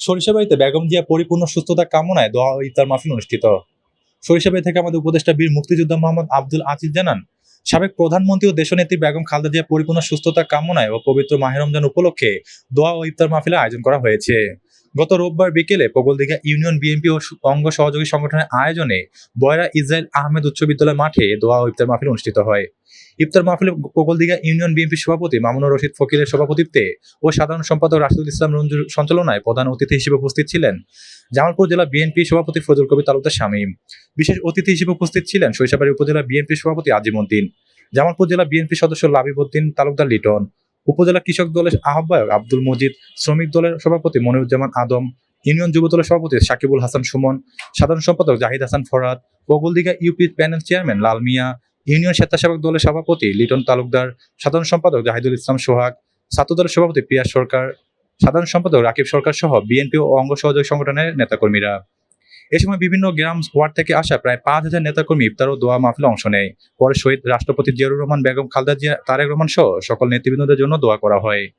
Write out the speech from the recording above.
সরিষাবাড়িতে বেগম জিয়া পরিপূর্ণ সুস্থতা কামনায় দোয়া ইফতার মাহফিল অনুষ্ঠিত। সরিষাবাড়ি থেকে আমাদের উপদেষ্টা বীর মুক্তিযোদ্ধা মোহাম্মদ আব্দুল আজিজ জানান, সাবেক প্রধানমন্ত্রী ও দেশনেত্রী বেগম খালদা জিয়া পরিপূর্ণ সুস্থতা কামনায় ও পবিত্র মাহেরমজান উপলক্ষে দোয়া ও ইফতার মাহফিলের আয়োজন করা হয়েছে। গত রোববার বিকেলে পগলদিঘা ইউনিয়ন বিএনপি ও অঙ্গ সহযোগী সংগঠনের আয়োজনে বয়রা ইসরায়েল আহমেদ উচ্চ বিদ্যালয় মাঠে দোয়া ও ইফতার মাহফিল অনুষ্ঠিত হয়। ইফতার মাহফিলে পগলদিঘা ইউনিয়ন বিএনপি সভাপতি মামুনুর রশিদ ফকিরের সভাপতিত্বে ও সাধারণ সম্পাদক রাশিদুল ইসলাম রঞ্জুর সঞ্চালনায় প্রধান অতিথি হিসেবে উপস্থিত ছিলেন জামালপুর জেলা বিএনপি সভাপতি ফজল কবি তালুকদার শামীম। বিশেষ অতিথি হিসেবে উপস্থিত ছিলেন সরিষাবাড়ি উপজেলা বিএনপি সভাপতি আজিমউদ্দিন জামালপুর জেলা বিএনপি সদস্য লাবিবউদ্দিন তালুকদার লিটন উপজেলা কৃষক দলের আহ্বায়ক আব্দুল মজিদ, শ্রমিক দলের সভাপতি মনিরুজ্জামান আদম, ইউনিয়ন যুব দলের সভাপতি সাকিবুল হাসান সুমন, সাধারণ সম্পাদক Zahid Hasan Farad Pagoldigha UP panel chairman Lal Mia, union স্বেচ্ছাসেবক দলের সভাপতি লিটন তালুকদার, সাধারণ সম্পাদক জাহিদুল ইসলাম সোহাগ, ছাত্র দলের সভাপতি পিয়াস সরকার, সাধারণ সম্পাদক রাকিব সরকার সহ বিএনপি ও অঙ্গ সহযোগী সংগঠনের নেতাকর্মীরা। এ সময় বিভিন্ন গ্রাম ওয়ার্ড থেকে আসা প্রায় পাঁচ হাজার নেতাকর্মী ইফতার ও দোয়া মাহফিলে অংশ নেয়। পরে শহীদ রাষ্ট্রপতি জিয়াউর রহমান, বেগম খালদা জিয়া, তারেক রহমান সহ সকল নেতৃবৃন্দদের জন্য দোয়া করা হয়।